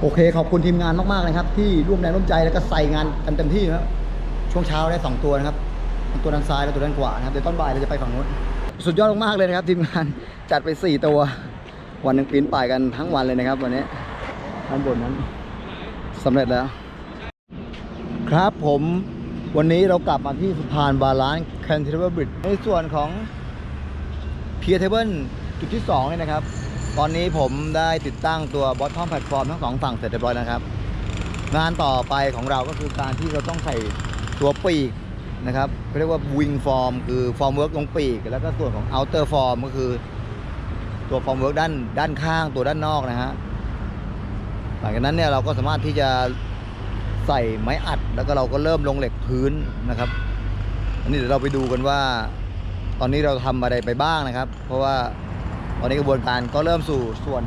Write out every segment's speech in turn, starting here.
โอเคขอบคุณทีมงานมากๆนะครับ ที่ร่วมแรงร่วมใจแล้วก็ใส่งานกันเต็มที่นะครับ ช่วงเช้าได้สองตัวนะครับตัวด้านซ้ายและตัวด้านขวานะครับเดี๋ยวตอนบ่ายเราจะไปฝั่งนู้นสุดยอดมากๆเลยนะครับทีมงานจัดไปสี่ตัว วันหนึ่งปีนป่ายกันทั้งวันเลยนะครับวันนี้ด้านบนนั้นสำเร็จแล้ว ครับผมวันนี้เรากลับมาที่สะพานบาลานซ์แคนเทเบิลบริดในส่วนของเพียร์เทเบิลจุดที่2เนี่ยนะครับ ตอนนี้ผมได้ติดตั้งตัวบอททอมแพลตฟอร์มทั้งสองฝั่งเสร็จเรียบร้อยนะครับ งานต่อไปของเราก็คือการที่เราต้องใส่ตัวปีกนะครับเขาเรียกว่าวิงฟอร์มคือฟอร์มเวิร์กตรงปีก แล้วก็ส่วนของเอาเตอร์ฟอร์มก็คือตัวฟอร์มเวิร์กด้านด้านข้างตัวด้านนอกนะฮะหลังจากนั้นเนี่ยเราก็สามารถที่จะใส่ไม้อัด แล้วก็เราก็เริ่มลงเหล็กพื้นนะครับ อันนี้เดี๋ยวเราไปดูกันว่า ตอนนี้เราทำอะไรไปบ้างนะครับ เพราะว่า ตอนนี้กระบวนการก็เริ่มสู่ส่วน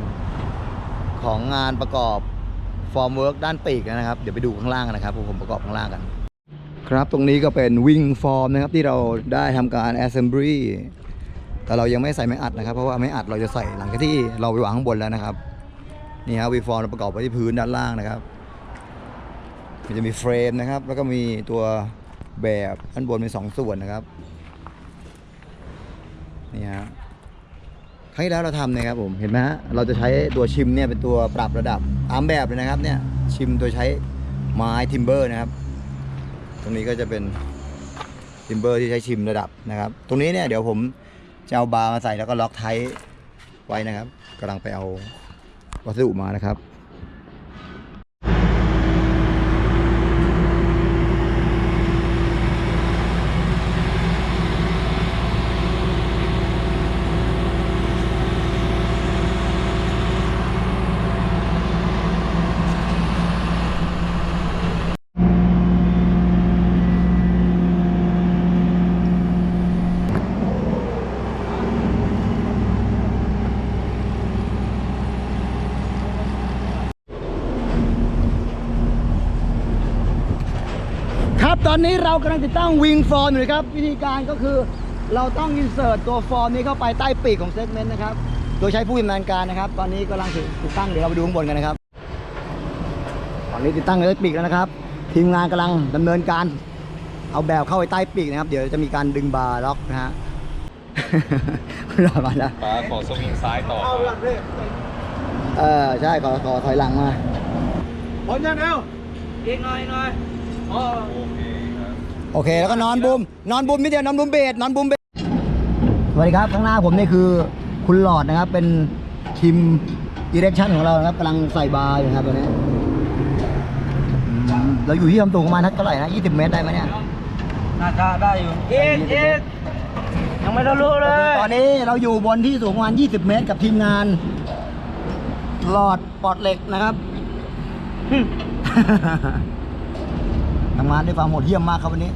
ของงานประกอบฟอร์มเวิร์กด้านปีกนะครับ เดี๋ยวไปดูข้างล่างกันนะครับผมประกอบข้างล่างกัน ครับตรงนี้ก็เป็นวิงฟอร์มนะครับที่เราได้ทำการ assembly แต่เรายังไม่ใส่ไม้อัดนะครับ เพราะว่าไม้อัดเราจะใส่หลังจากที่เราไปวางข้างบนแล้วนะครับนี่ฮะวิงฟอร์มเราประกอบไว้ที่พื้นด้านล่างนะครับมันจะมีเฟรมนะครับ แล้วก็มีตัวแบบด้านบนมีสองส่วนนะครับนี่ฮะ รั้งที่แล้วเราทำนะครับผมเห็นไหมฮะเราจะใช้ตัวชิมเนี่ยเป็นตัวปรับระดับตามแบบเลยนะครับเนี่ยชิมโดยใช้ไม้ทิมเบอร์นะครับ ตรงนี้ก็จะเป็นทิมเบอร์ที่ใช้ชิมระดับนะครับ ตรงนี้เนี่ยเดี๋ยวผมจะเอาบาร์มาใส่แล้วก็ล็อกไทไว้นะครับกำลังไปเอาวัสดุมานะครับ ตอนนี้เรากำลังติดตั้งวิงฟอร์มอยู่นะครับ วิธีการก็คือเราต้องอินเสิร์ตตัวฟอร์มนี้เข้าไปใต้ปีกของเซกเมนต์นะครับ โดยใช้ผู้ชำนาญการนะครับ ตอนนี้กำลังติดตั้งเดี๋ยวเราไปดูข้างบนกันนะครับ ตอนนี้ติดตั้งใต้ปีกแล้วนะครับ ทีมงานกำลังดำเนินการ เอาแบบเข้าไปใต้ปีกนะครับ เดี๋ยวจะมีการดึงบาร์ล็อกนะฮะรอมาแล้วป้าขอสวิงซ้ายต่อเออใช่ขอขอถอยหลังมาผลยังเร็วอีกหน่อยอีกหน่อยอ๋อ โอเคครับโอเค แล้วก็นอนบูมนอนบูมนิดเดียวนอนบูมเบสนอนบูมเบสสวัสดีครับ ข้างหน้าผมนี่คือคุณหลอดนะครับ เป็นทีมดีเรคชั่นของเรานะครับกำลังใส่บาร์อยู่นะครับตัวนี้อืมเราอยู่ที่ความสูงประมาณเท่าไหร่นะ20 เมตรได้ไหมเนี่ยน่าจะได้อยู่อีกอีกยังไม่ทะลุเลย ตอนนี้เราอยู่บนที่สูงประมาณ 20 เมตรกับทีมงาน หลอดปอดเหล็กนะครับ ทำงานด้วยความโหดเหี้ยมมากครับวันนี้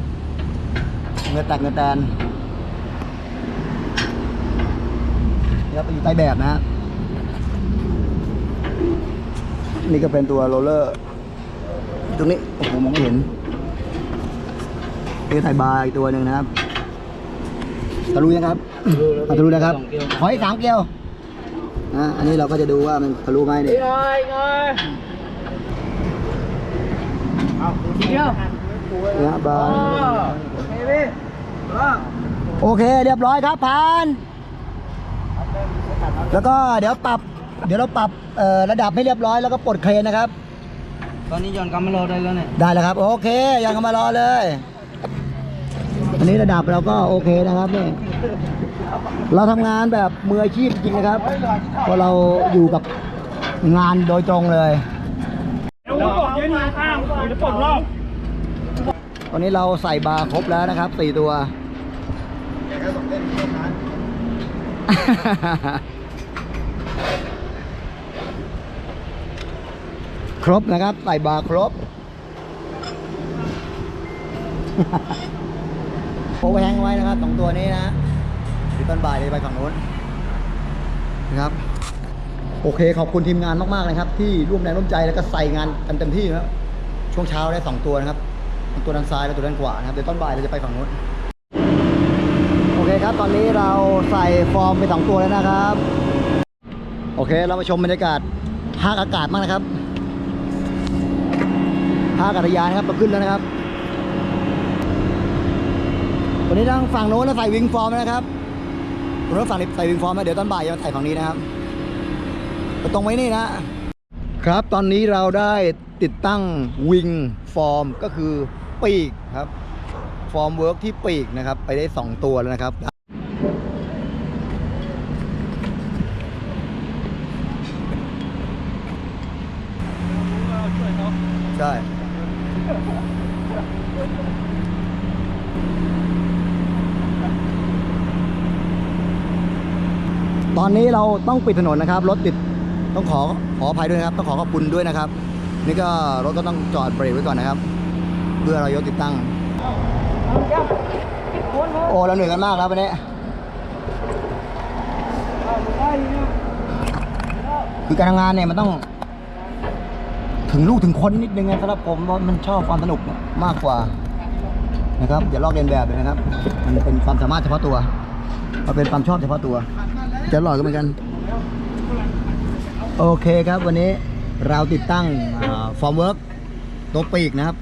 เงือแตกเงือแตนนี่ครับไปอยู่ใต้แบบนะฮะนี่ก็เป็นตัวโรลเลอร์ ตรงนี้โอ้โหมองไม่เห็นนี่ไทยบาร์อีกตัวหนึ่งนะครับทะลุยังครับอะทะลุนะครับขออีกสามเกลียวอะอันนี้เราก็จะดูว่ามันทะลุไหมอีเนี่ยกหน่อยอีกหน่อยเอาทีเดียวเนี่ยบาอ๋อร์โอเคพี่อ๋อโอเคเรียบร้อยครับผ่าน แล้วก็เดี๋ยวปรับ เดี๋ยวเราปรับเอ่อระดับให้เรียบร้อยแล้วก็ปลดเครนนะครับ ตอนนี้ย้อนกลับมารอได้แล้วเนี่ยได้แล้วครับ โอเคยังมารอเลย อันนี้ระดับเราก็โอเคนะครับนี่เราทำงานแบบมืออาชีพจริงนะครับเพราะเราอยู่กับงานโดยตรงเลยตอ นนี้เราใส่บาร์ครบแล้วนะครับสี่ตัวครบนะครับ ใส่บาร์ครบโอเวอร์แฮงไว้นะครับสองตัวนี้นะดี๋ยวตอนบ่ายเลยไปฝั่งโน้นนะครับ โอเคขอบคุณทีมงานมากๆเลยครับ ที่ร่วมแรงร่วมใจแล้วก็ใส่งานกันเต็มที่นะครับช่วงเช้าได้สองตัวนะครับ ตัวด้านซ้ายและตัวด้านขวานะครับเดี๋ยวตอนบ่ายเราจะไปฝั่งโน้นโอเคครับ ตอนนี้เราใส่ฟอร์มไปสองตัวแล้วนะครับ โอเคเรามาชมบรรยากาศภาคอากาศมากนะครับท่าอากาศยานนะครับเราขึ้นแล้วนะครับวันนี้ทางฝั่งโน้นเราใส่วิงฟอร์มนะครับรงโน้นฝั่งนี้ใส่วิงฟอร์มนะเดี๋ยวตอนบ่ายจะมาใส่ฝั่งนี้นะครับก็ตรงไว้นี่นะครับตอนนี้เราได้ติดตั้งวิงฟอร์มก็คือ ปีกครับ ฟอร์มเวิร์กที่ปีกนะครับ ไปได้ 2 ตัวแล้วนะครับใช่ตอนนี้เราต้องปิดถนนนะครับ รถติดต้องขอขออภัยด้วยนะครับ ต้องขอขอบคุณด้วยนะครับ นี่ก็รถก็ต้องจอดเบรกไว้ก่อนนะครับ เพื่อเรายกติดตั้ง โอ้เราเหนื่อยกันมากแล้ววันนี้คือการทำงานเนี่ยมันต้อง ถึงลูกถึงคนนิดนึงไงสำหรับผมเพรามันชอบความสนุกมากกว่านะครับอย่าลอกเลียนแบบเลยนะครับ มันเป็นความสามารถเฉพาะตัวมันเป็นความชอบเฉพาะตัว จะหล่อยก็เหมือนกัน โอเคครับวันนี้เราติดตั้งฟอร์มเวิร์กตัวปีกนะครับ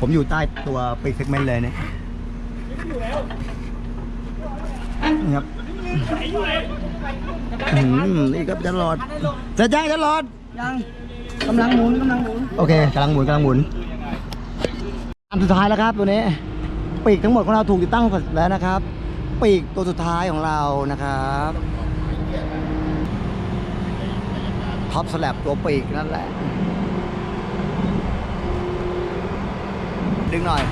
ผมอยู่ใต้ตัวปีกเซกเมนต์เลยเนี่ยนี่ครับอืมนี่ครับจะหลอดจะแจ้งจะหลอดยังกำลังหมุนกำลังหมุนโอเคกำลังหมุนกำลังหมุนอันสุดท้ายแล้วครับตัวนี้ ปีกทั้งหมดของเราถูกติดตั้งแล้วนะครับ ปีกตัวสุดท้ายของเรานะครับท็อปสแลบตัวปีกนั่นแหละ ดึงหน่อย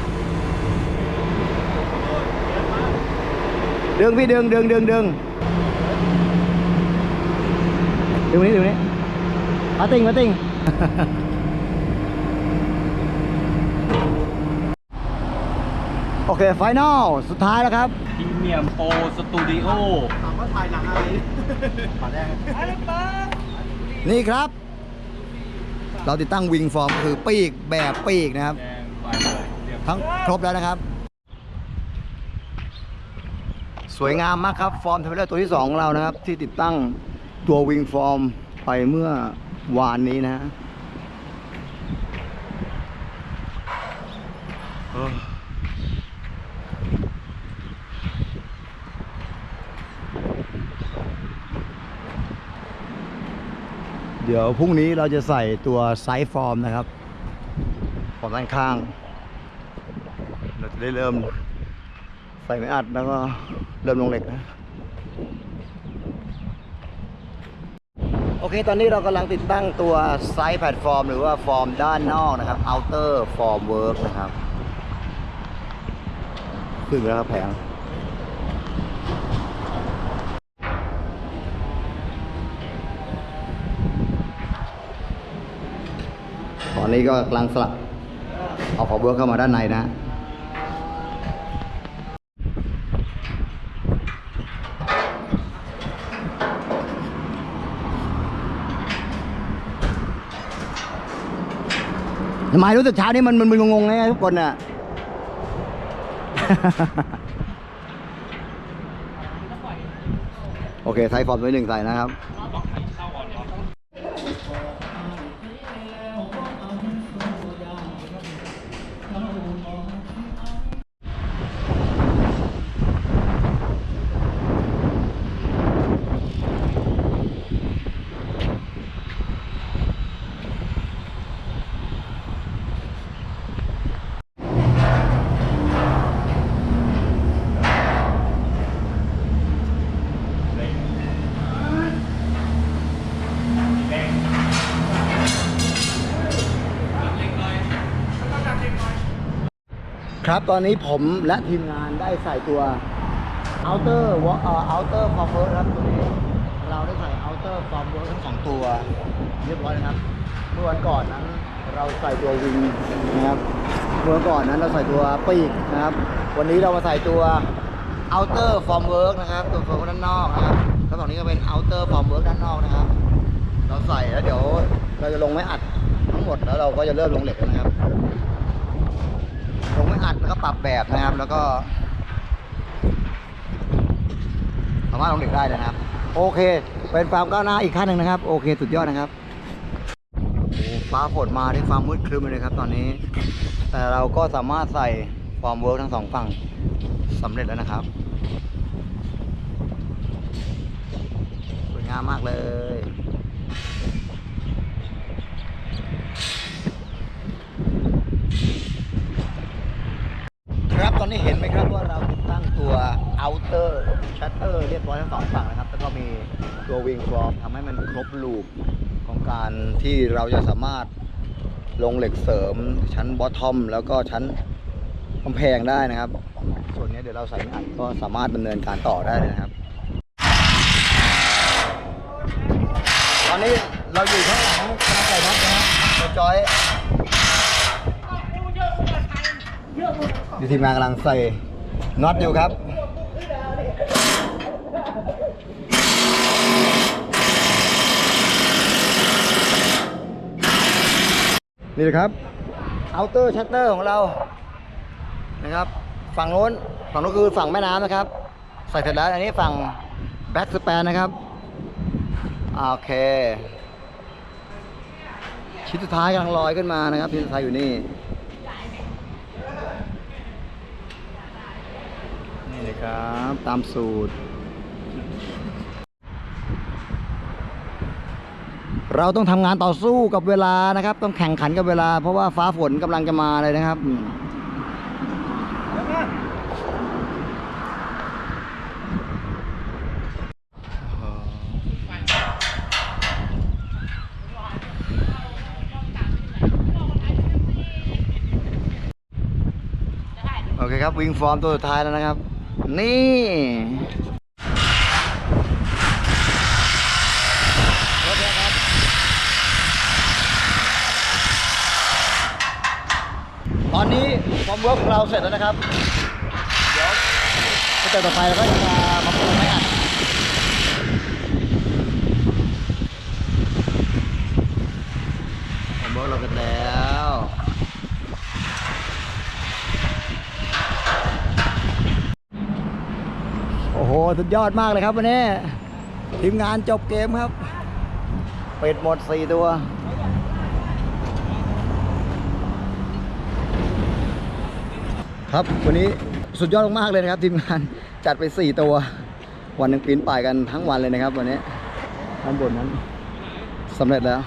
ดึงพี่ดึงดึงดึงดึงดึงนี้ดึงนี้มาติงมาติงโอเค ไฟนอล สุดท้ายแล้วครับพรีเมียมโปรสตูดิโอนี่ครับ เราติดตั้งวิงฟอร์มคือปีกแบบปีกนะครับ ทั้งครบแล้วนะครับ สวยงามมากครับ ฟอร์มเทอร์เลอร์ตัวที่ 2 ของเรานะครับ ที่ติดตั้งตัววิงฟอร์มไปเมื่อวานนี้นะฮะเดี๋ยวพรุ่งนี้เราจะใส่ตัวไซส์ฟอร์มนะครับฟอร์มด้านข้าง ได้เริ่มใส่ไม่อัดแล้วก็เริ่มลงเหล็กนะโอเค ตอนนี้เรากำลังติดตั้งตัวไซส์แพลตฟอร์ม หรือว่าฟอร์มด้านนอกนะครับ outer form work นะครับ ขึ้นแล้วครับแผงตอนนี้ก็กำลังสลับเอาฟอร์มเวิร์กเข้ามาด้านในนะ ทำไมรู้สึกเช้านี้มันมันมึนงงไงทุกคนน่ะ โอเคใส่ฟอร์มไว้หนึ่งใส่นะครับ ครับตอนนี้ผมและทีมงานได้ใส่ตัว outer wa- เอ่อ outer form work ครับตัวนี้เราได้ใส่ outer form work ทั้งสองตัว เรียบร้อยนะครับเมื่อวันก่อนนั้น เราใส่ตัววิงนะครับเมื่อวันก่อนนั้นเราใส่ตัวปีกนะครับ วันนี้เรามาใส่ตัว outer form work นะครับ ตัว form work ด้านนอกนะครับแล้วฝั่งนี้ก็เป็น outer form work ด้านนอกนะครับ เราใส่แล้วเดี๋ยวเราจะลงไม้อัดทั้งหมดแล้วเราก็จะเริ่มลงเหล็กนะครับ ลงไม่อัดแล้วก็ปรับแบบนะครับ แล้วก็สามารถลงเด็กได้นะครับ โอเค เป็นความก้าวหน้าอีกขั้นหนึ่งนะครับ โอเค สุดยอดนะครับฟ้าฝนมาด้วยความมืดครึ้มเลยครับ ตอนนี้ แต่เราก็สามารถใส่ฟอร์มเวิร์กทั้งสองฝั่งสำเร็จแล้วนะครับสวยงามมากเลย ครับตอนนี้เห็นไหมครับว่าเราติดตั้งตัว outer shutter เรียบร้อยทั้งสองฝั่งนะครับ แล้วก็มีตัว wing form ทำให้มันครบลูปของการที่เราจะสามารถลงเหล็กเสริมชั้น bottom แล้วก็ชั้นกำแพงได้นะครับ ส่วนนี้เดี๋ยวเราใส่อัดก็สามารถดำเนินการต่อได้เลยนะครับ ตอนนี้เราอยู่ข้างหลังกำลังใส่น็อตนะครับจอย ดูทีมงานกำลังใส่น็อตอยู่ครับนี่นะครับเอาเตอร์ชัตเตอร์ของเรานะครับ ฝั่งโน้นฝั่งโน้นคือฝั่งแม่น้ำนะครับ ใส่เสร็จแล้วอันนี้ฝั่งแบ็กสแปนนะครับโอเค ชิ้นสุดท้ายกำลังลอยขึ้นมานะครับชิ้นสุดท้ายอยู่นี่ นี่เลย ครับ ตามสูตร เราต้องทำงานต่อสู้กับเวลานะครับ ต้องแข่งขันกับเวลา เพราะว่าฟ้าฝนกำลังจะมาเลยนะครับโอเคครับ วิ่งฟอร์มตัวสุดท้ายแล้วนะครับ นี่ ตอนนี้ความเวิร์กของเราเสร็จแล้วนะครับ เดี๋ยวสเต็ปต่อไปเราก็จะมามาปรุงให้อัดความเวิร์กเราเสร็จแล้ว โอ้โห สุดยอดมากเลยครับวันนี้ทีมงานจบเกมครับ เปิดหมด4ตัว ครับวันนี้สุดยอดมากเลยนะครับ ทีมงานจัดไป4ตัว วันหนึ่งปีนป่ายกันทั้งวันเลยนะครับ วันนี้ด้านบนนั้นสำเร็จแล้ว